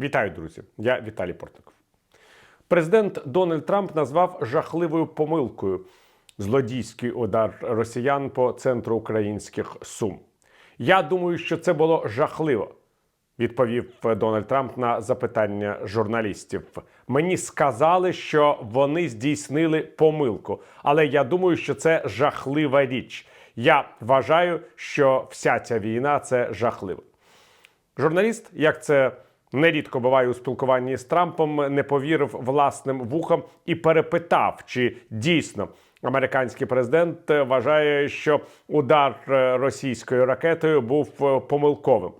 Вітаю, друзі! Я Віталій Портников. Президент Дональд Трамп назвав жахливою помилкою злодійський удар росіян по центру українських сум. Я думаю, що це було жахливо, відповів Дональд Трамп на запитання журналістів. Мені сказали, що вони здійснили помилку, але я думаю, що це жахлива річ. Я вважаю, що вся ця війна це жахливо. Журналіст, як це нерідко буває у спілкуванні з Трампом, не повірив власним вухам і перепитав, чи дійсно американський президент вважає, що удар е, російською ракетою був е, помилковим.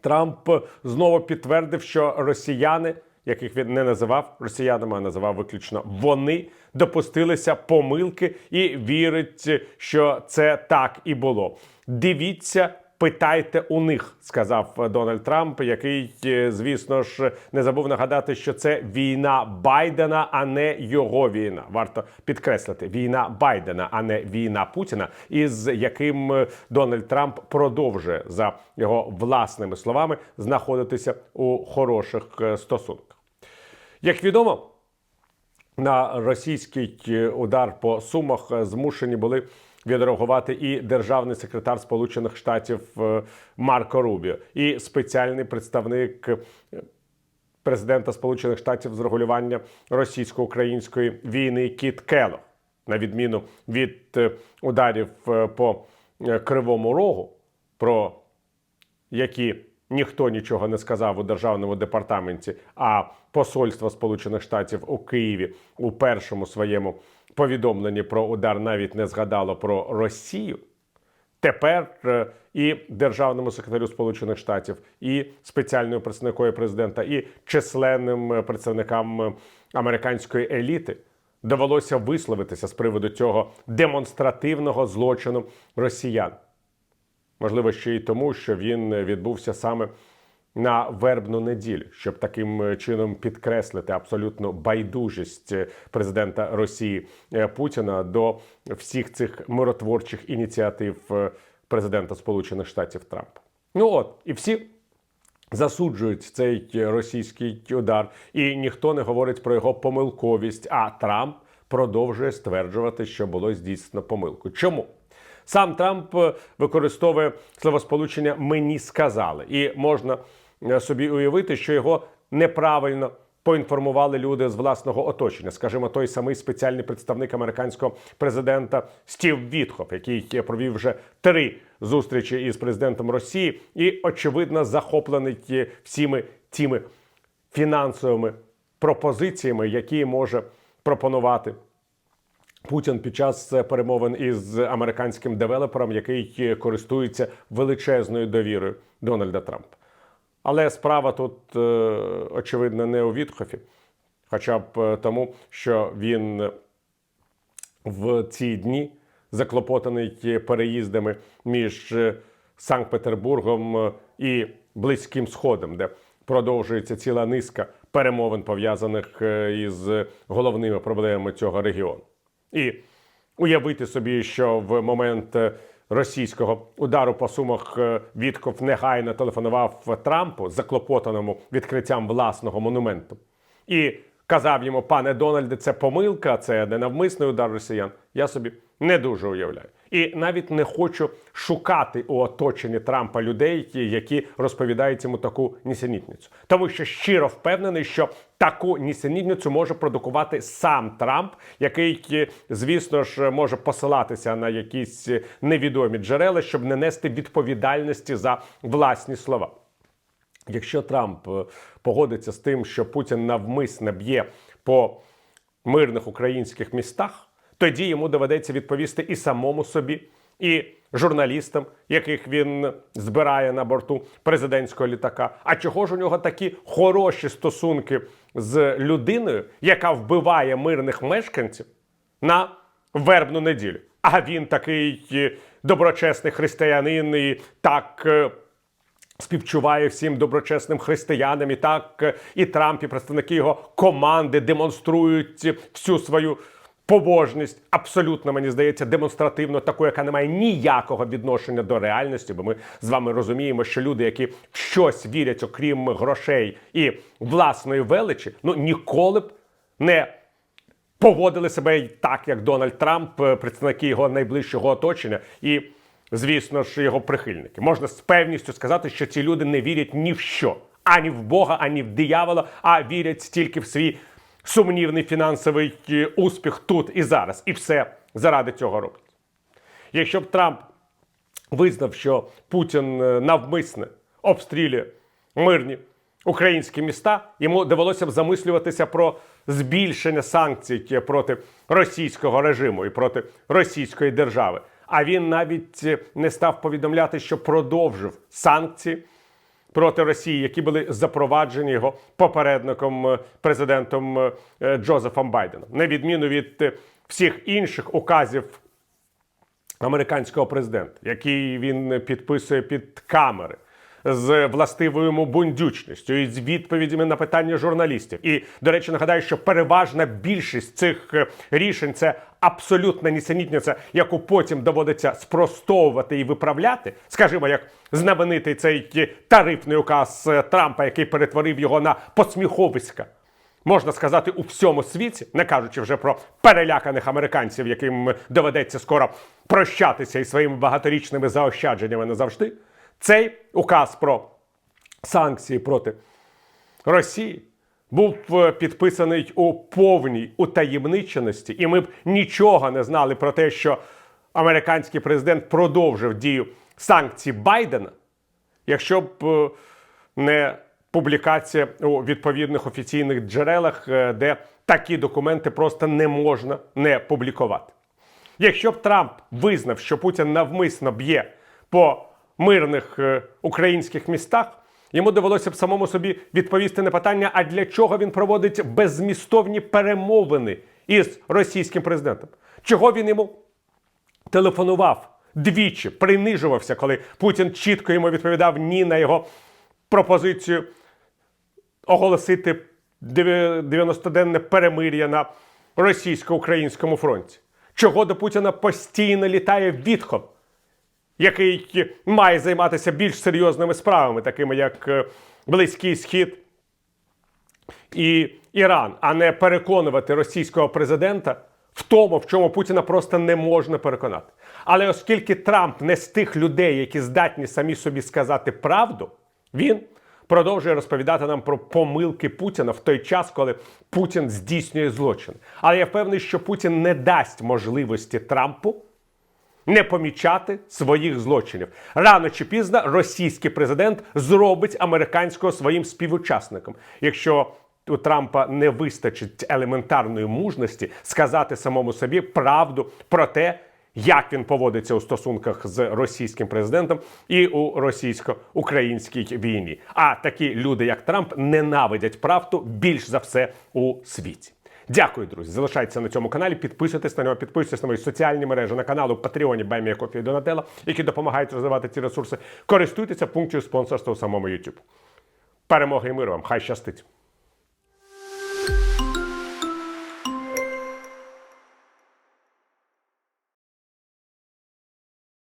Трамп знову підтвердив, що росіяни, яких він не називав росіянами, а називав виключно вони, допустилися помилки і вірить, що це так і було. Дивіться. Питайте у них, сказав Дональд Трамп, який, е, звісно ж, не забув нагадати, що це війна Байдена, а не його війна. Варто підкреслити війна Байдена, а не війна Путіна, із яким е, Дональд Трамп продовжує за його власними словами знаходитися у хороших е, стосунках. Як відомо, на російський удар по сумах змушені були відреагувати і державний секретар Сполучених Штатів е, Марко Рубіо, і спеціальний представник е, президента Сполучених Штатів з регулювання російсько-української війни Кіт Келлог. на відміну від е, ударів по Кривому Рогу, про які ніхто нічого не сказав у державному департаменті, а посольство Сполучених Штатів у Києві у першому своєму повідомленні про удар навіть не згадало про Росію. Тепер е, і державному секретарю Сполучених Штатів, і спеціальною представникою президента, і численним е, представникам е, американської еліти довелося висловитися з приводу цього демонстративного злочину росіян. Можливо, ще й тому, що він відбувся саме на вербну неділю, щоб таким чином підкреслити абсолютну байдужість президента Росії е, Путіна до всіх цих миротворчих ініціатив е, президента Сполучених Штатів Трампа. Ну от і всі. Засуджують цей російський удар, і ніхто не говорить про його помилковість. А Трамп продовжує стверджувати, що було здійснено помилку. Чому? Сам Трамп е, використовує словосполучення мені сказали, і можна е, собі уявити, що його неправильно поінформували люди з власного оточення. Скажімо, той самий спеціальний представник американського президента Стів Вітхоф, який провів вже три зустрічі із президентом Росії, і очевидно захоплений е, всіми тими фінансовими пропозиціями, які може пропонувати. Путін під час перемовин із американським девелопером, який користується величезною довірою Дональда Трампа. Але справа тут, е, очевидно, не у Вітхофі, хоча б е, тому, що він в ці дні заклопотаний переїздами між е, Санкт-Петербургом і Близьким Сходом, де продовжується ціла низка перемовин пов'язаних із головними проблемами цього регіону. І уявити собі, що в момент е, російського удару по сумах е, Вітков негайно телефонував Трампу, заклопотаному відкриттям власного монументу, і казав йому, пане Дональде, це помилка, це ненавмисний удар росіян. Я собі не дуже уявляю. І навіть не хочу шукати у оточенні Трампа людей, які розповідають йому таку нісенітницю. Тому що щиро впевнений, що таку нісенітницю може продукувати сам Трамп, який, звісно ж, може посилатися на якісь невідомі джерела, щоб не нести відповідальності за власні слова. Якщо Трамп е, погодиться з тим, що Путін навмисне б'є по мирних українських містах тоді йому доведеться відповісти і самому собі, і журналістам, яких він збирає на борту президентського літака. А чого ж у нього такі хороші стосунки з людиною, яка вбиває мирних мешканців на вербну неділю? А він такий е, доброчесний християнин і так. Е, співчуває всім доброчесним християнам і так е, і Трамп, і представники його команди демонструють всю свою побожність, абсолютно мені здається, демонстративно таку, яка не має ніякого відношення до реальності, бо ми з вами розуміємо, що люди, які в щось вірять, окрім грошей і власної величі, ну ніколи б не поводили себе так, як Дональд Трамп, е, представники його найближчого оточення і, звісно ж, його прихильники. Можна з певністю сказати, що ці люди не вірять ні в що, ані в Бога, ані в диявола, а вірять тільки в свій сумнівний фінансовий е, успіх тут і зараз. І все заради цього роблять. Якщо б Трамп визнав, що Путін е, навмисне обстрілює мирні українські міста, йому довелося б замислюватися про збільшення санкцій проти російського режиму і проти російської держави. А він навіть е, не став повідомляти, що продовжив санкції проти Росії, які були запроваджені його попередником е, президентом е, Джозефом Байденом, на відміну від е, всіх інших указів американського президента, який він підписує під камери. З властивою бундючністю і з відповідями на питання журналістів. І, до речі, нагадаю, що переважна більшість цих рішень це абсолютна нісенітниця, яку потім доводиться спростовувати і виправляти. Скажімо, як знаменитий цей е, тарифний указ е, Трампа, який перетворив його на посміховиська можна сказати, у всьому світі, не кажучи вже про переляканих американців, яким доведеться скоро прощатися із своїми багаторічними заощадженнями назавжди. Цей указ про санкції проти Росії був е, підписаний у повній утаємниченості, і ми б нічого не знали про те, що американський президент продовжив дію санкцій Байдена, якщо б е, не публікація у відповідних офіційних джерелах, е, де такі документи просто не можна не публікувати. Якщо б Трамп визнав, що Путін навмисно б'є по мирних е, українських містах, йому довелося б самому собі відповісти на питання, а для чого він проводить беззмістовні перемовини із російським президентом? Чого він йому телефонував двічі, принижувався, коли Путін чітко йому відповідав ні на його пропозицію оголосити 90-денне перемир'я на російсько-українському фронті. Чого до Путіна постійно літає відхоп, який має займатися більш серйозними справами, такими як е, Близький Схід і Іран, а не переконувати російського президента в тому, в чому Путіна просто не можна переконати. Але оскільки Трамп не з тих людей, які здатні самі собі сказати правду, він продовжує розповідати нам про помилки Путіна в той час, коли Путін здійснює злочин. Але я впевнений, що Путін не дасть можливості Трампу не помічати своїх злочинів. Рано чи пізно російський президент зробить американського своїм співучасником. Якщо у Трампа не вистачить елементарної мужності сказати самому собі правду про те, як він поводиться у стосунках з російським президентом і у російсько-українській війні. А такі люди, як Трамп, ненавидять правду більш за все у світі. Дякую, друзі. Залишайтеся на цьому каналі. Підписуйтесь на нього, підписуйтесь на мої соціальні мережі на каналу Патреоні Баймія Кофі Донателла, які допомагають розвивати ці ресурси. Користуйтеся функцією спонсорства у самому YouTube. Перемоги і миру вам! Хай щастить!